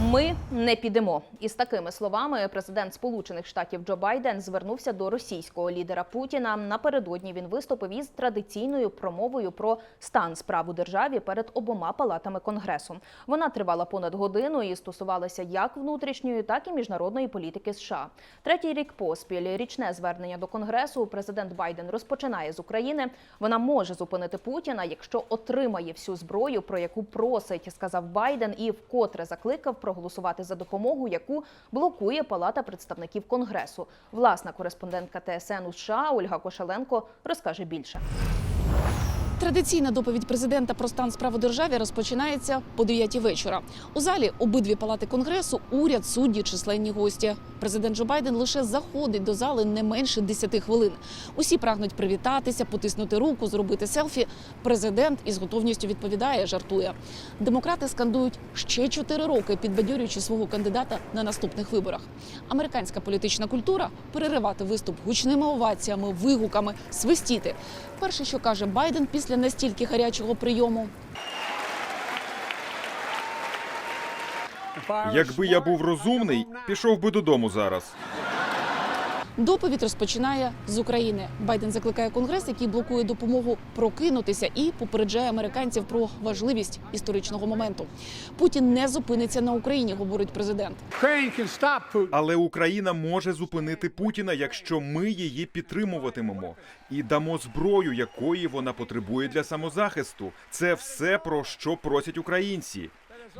Ми не підемо. Із такими словами президент Сполучених Штатів Джо Байден звернувся до російського лідера Путіна. Напередодні він виступив із традиційною промовою про стан справ у державі перед обома палатами конгресу. Вона тривала понад годину і стосувалася як внутрішньої, так і міжнародної політики США. Третій рік поспіль річне звернення до конгресу. Президент Байден розпочинає з України. Вона може зупинити Путіна, якщо отримає всю зброю, про яку просить, сказав Байден, і вкотре закликав проголосувати за допомогу, яку блокує Палата представників Конгресу. Власна кореспондентка ТСН у США Ольга Кошаленко розкаже більше. Традиційна доповідь президента про стан справ у державі розпочинається по 9 вечора. У залі обидві палати конгресу, уряд, судді, численні гості. Президент Джо Байден лише заходить до зали не менше 10 хвилин. Усі прагнуть привітатися, потиснути руку, зробити селфі. Президент із готовністю відповідає, жартує. Демократи скандують ще 4 роки, підбадьорюючи свого кандидата на наступних виборах. Американська політична культура переривати виступ гучними оваціями, вигуками, свистіти. Перше, що каже Байден після настільки гарячого прийому. Якби я був розумний, пішов би додому зараз. Доповідь розпочинає з України. Байден закликає конгрес, який блокує допомогу, прокинутися і попереджає американців про важливість історичного моменту. Путін не зупиниться на Україні, говорить президент. Але Україна може зупинити Путіна, якщо ми її підтримуватимемо і дамо зброю, якої вона потребує для самозахисту. Це все про що просять українці.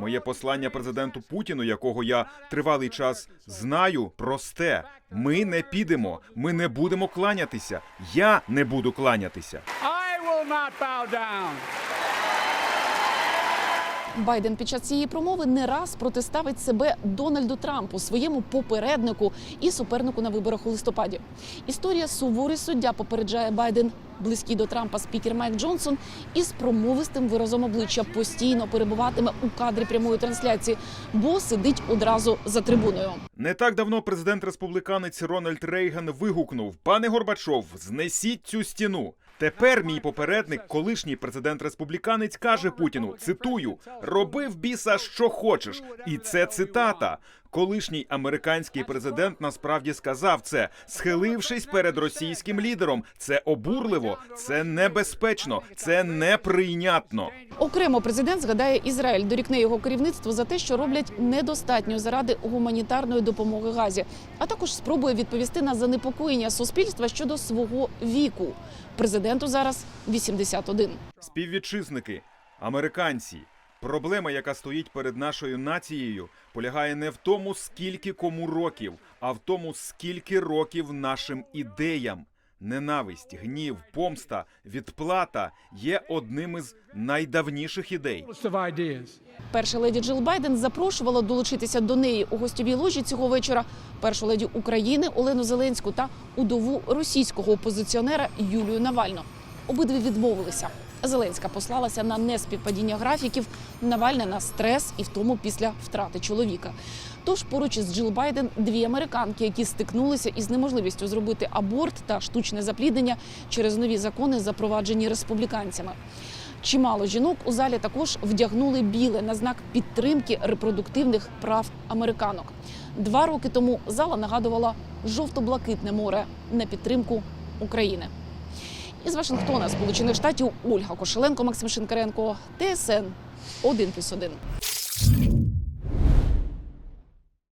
Моє послання президенту Путіну, якого я тривалий час знаю, просте: ми не підемо, ми не будемо кланятися. Я не буду кланятися. I will not bow down. Байден під час цієї промови не раз протиставить себе Дональду Трампу, своєму попереднику і супернику на виборах у листопаді. Історія суворий суддя попереджає Байден. Близький до Трампа спікер Майк Джонсон із промовистим виразом обличчя постійно перебуватиме у кадрі прямої трансляції, бо сидить одразу за трибуною. Не так давно президент республіканець Рональд Рейган вигукнув: Пане Горбачов, знесіть цю стіну. Тепер мій попередник, колишній президент республіканець, каже Путіну: цитую: роби в біса, що хочеш, і це цитата. Колишній американський президент насправді сказав це, схилившись перед російським лідером. Це обурливо, це небезпечно, це неприйнятно. Окремо президент згадає Ізраїль, дорікне його керівництво за те, що роблять недостатньо заради гуманітарної допомоги Газі, а також спробує відповісти на занепокоєння суспільства щодо свого віку. Президенту зараз 81. Співвітчизники, американці. Проблема, яка стоїть перед нашою нацією, полягає не в тому, скільки кому років, а в тому, скільки років нашим ідеям. Ненависть, гнів, помста, відплата є одним із найдавніших ідей. Перша леді Джил Байден запрошувала долучитися до неї у гостьовій ложі цього вечора першу леді України Олену Зеленську та удову російського опозиціонера Юлію Навальну. Обидві відмовилися. Зеленська послалася на неспівпадіння графіків, Навальне на стрес і втому після втрати чоловіка. Тож поруч із Джил Байден дві американки, які стикнулися із неможливістю зробити аборт та штучне запліднення через нові закони, запроваджені республіканцями. Чимало жінок у залі також вдягнули біле на знак підтримки репродуктивних прав американок. Два роки тому зала нагадувала жовто-блакитне море на підтримку України. Із Вашингтона, Сполучених Штатів, Ольга Кошеленко, Максим Шинкаренко, ТСН 1+,1.